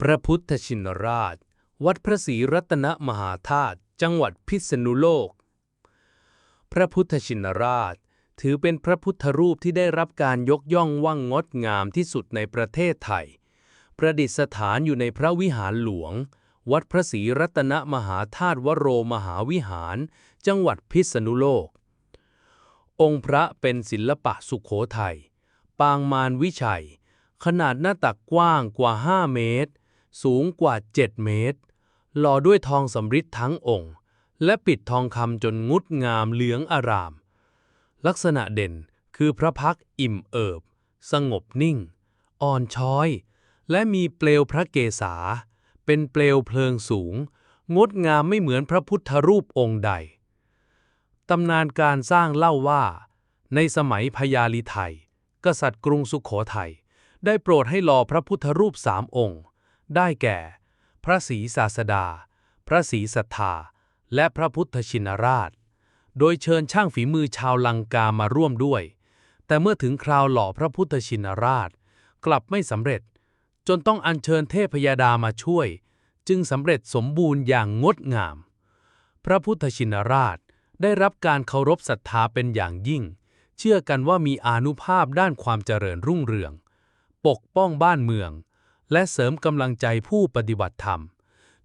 พระพุทธชินราช วัดพระศรีรัตนมหาธาตุ จังหวัดพิษณุโลก พระพุทธชินราช ถือเป็นพระพุทธรูปที่ได้รับการยกย่องว่างงดงามที่สุดในประเทศไทย ประดิษฐานอยู่ในพระวิหารหลวง วัดพระศรีรัตนมหาธาตุวโรมหาวิหาร จังหวัดพิษณุโลก องค์พระเป็นศิลปะสุขโขทัย ปางมารวิชัย ขนาดหน้าตักกว้างกว่า 5 เมตร สูงกว่า 7 เมตร หล่อด้วยทองสำริดทั้งองค์ และปิดทองคำจนงดงามเหลืองอาราม ลักษณะเด่นคือพระพักอิ่มเอิบ สงบนิ่ง อ่อนช้อย และมีเปลวพระเกศา เป็นเปลวเพลิงสูง งดงามไม่เหมือนพระพุทธรูปองค์ใด ตำนานการสร้างเล่าว่า ในสมัยพญาลิไทย กษัตริย์กรุงสุขโขทัยได้โปรดให้หล่อพระพุทธรูปสามองค์ ได้แก่ พระศรีศาสดา พระศรีสัทธา และพระพุทธชินราช โดยเชิญช่างฝีมือชาวลังกามาร่วมด้วย แต่เมื่อถึงคราวหล่อพระพุทธชินราช กลับไม่สำเร็จ จนต้องอัญเชิญเทพยดามาช่วย จึงสำเร็จสมบูรณ์อย่างงดงาม พระพุทธชินราชได้รับการเคารพศรัทธาเป็นอย่างยิ่ง เชื่อกันว่ามีอานุภาพด้านความเจริญรุ่งเรือง ปกป้องบ้านเมือง และเสริมกำลังใจผู้ปฏิบัติธรรม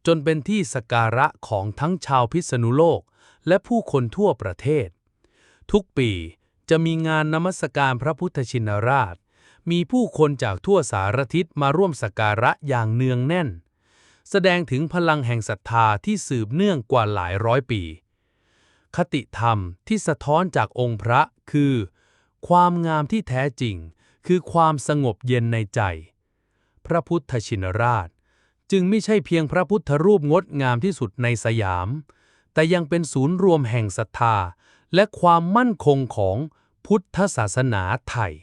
จนเป็นที่สกการะของทั้งชาวพิษณุโลก และผู้คนทั่วประเทศ ทุกปีจะมีงานนมัสการพระพุทธชินราช มีผู้คนจากทั่วสารทิศมาร่วมสักการะอย่างเนืองแน่น แสดงถึงพลังแห่งศรัทธาที่สืบเนื่องกว่าหลายร้อยปี คติธรรมที่สะท้อนจากองค์พระคือ ความงามที่แท้จริง คือความสงบเย็นในใจ พระพุทธชินราช จึงไม่ใช่เพียงพระพุทธรูปงดงามที่สุดในสยาม แต่ยังเป็นศูนย์รวมแห่งศรัทธา และความมั่นคงของพุทธศาสนาไทย